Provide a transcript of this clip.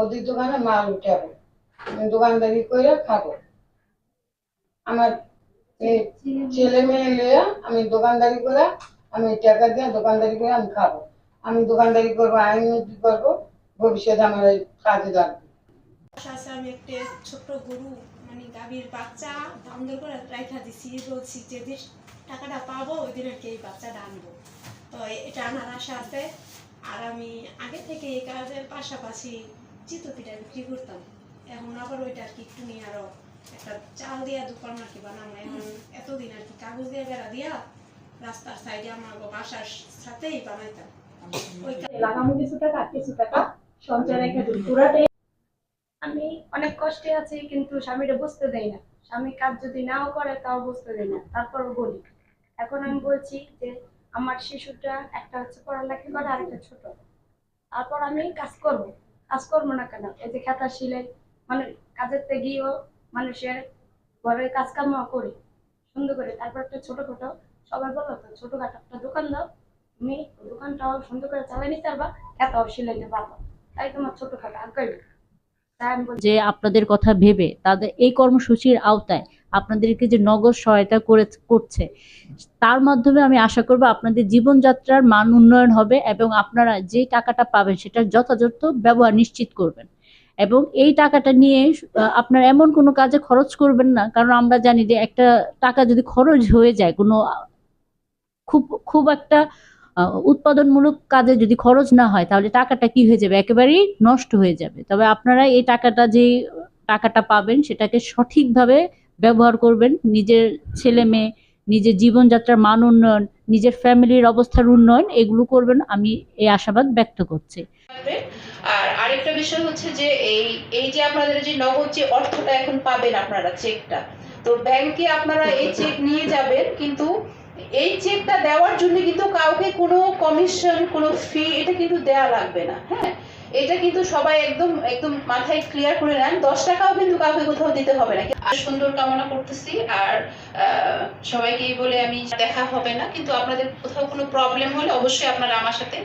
মোদির দোকানে মাল উঠাবো। দোকানদারি করে খাব। আমার ছেলে মেয়ে লিয়ে আমি দোকানদারি করে আমি টাকা দিয়ে দোকানদারি করে আমি খাব। আমি দোকানদারি করব উন্নতি করব ভবিষ্যতে আমার কাজে লাগবে। আমি একটা ছোট্ট গরু মানে গাভীর বাচ্চা দাম দর করে দিছি। বলছি টাকাটা পাবো, ওই দিন আর কি এই আনব। তো এটা আনার আশা আছে। আর আমি আগে থেকে এই কাজের পাশাপাশি চিতু পিঠা বিক্রি করতাম। এখন আবার ওইটা আর কি একটু নিয়ে আরও একটা চাল দিয়া দোকান আর কি বানাবো এখন এতদিন আর কি কাগজ দিয়ে বেড়া দিয়া রাস্তার সাইডে আমার বাসার সাথেই বানাইতাম। ওই লাগামো কিছু টাকা কিছু টাকা সঞ্চয় রেখে পুরাটাই আমি অনেক কষ্টে আছি কিন্তু স্বামীটা বুঝতে দেয় না। স্বামী কাজ যদি নাও করে তাও বুঝতে দেয় না। তারপর বলি। এখন আমি বলছি যে আমার শিশুটা একটা হচ্ছে পড়ালেখা করে আর একটা ছোট। তারপর আমি কাজ করব। কাজ করব না কেন? এই যে খাতা সিলাই মানে কাজের গিয়েও মানুষের ঘরের কাজ কাম করি, সুন্দর করে। তারপর একটা ছোটখাটো সবাই বলো তো ছোটখাটো একটা দোকান দাও, তুমি দোকানটাও সুন্দর করে চালাই নিতে পারবা, খাতাও সিলাইতে পারবা। তাই তোমার ছোটখাটো আগ্রহী যে আপনাদের কথা ভেবে তাদের এই কর্মসূচির আওতায় আপনাদেরকে যে নগদ সহায়তা করে করছে, তার মাধ্যমে আমি আশা করব আপনাদের জীবনযাত্রার মান উন্নয়ন হবে এবং আপনারা যে টাকাটা পাবেন সেটার যথাযথ ব্যবহার নিশ্চিত করবেন। এবং এই টাকাটা নিয়ে আপনারা এমন কোনো কাজে খরচ করবেন না, কারণ আমরা জানি যে একটা টাকা যদি খরচ হয়ে যায়, কোনো খুব খুব একটা উৎপাদনমূলক কাজে যদি খরচ না হয়, তাহলে টাকাটা কি হয়ে যাবে? একেবারেই নষ্ট হয়ে যাবে। তবে আপনারা এই টাকাটা যে টাকাটা পাবেন, সেটাকে সঠিকভাবে ব্যবহার করবেন। নিজের ছেলে মেয়ে, নিজের জীবনযাত্রার মান উন্নয়ন, নিজের ফ্যামিলির অবস্থার উন্নয়ন, এগুলো করবেন। আমি এই আশাবাদ ব্যক্ত করছি। আর আরেকটা বিষয় হচ্ছে যে এই এই যে আপনাদের যে নগদ যে অর্থটা এখন পাবেন আপনারা চেকটা, তো ব্যাংকে আপনারা এই চেক নিয়ে যাবেন, কিন্তু এই চেকটা দেওয়ার জন্য কিন্তু কাউকে কোনো কমিশন, কোনো ফি এটা কিন্তু দেয়া লাগবে না হ্যাঁ? এটা কিন্তু সবাই একদম একদম মাথায় ক্লিয়ার করে নেন। দশ টাকাও কিন্তু কাউকে কোথাও দিতে হবে না। আর সুন্দর কামনা করতেছি আর আহ, সবাইকে বলে আমি দেখা হবে না। কিন্তু আপনাদের কোথাও কোনো প্রবলেম হলে অবশ্যই আপনারা আমার সাথে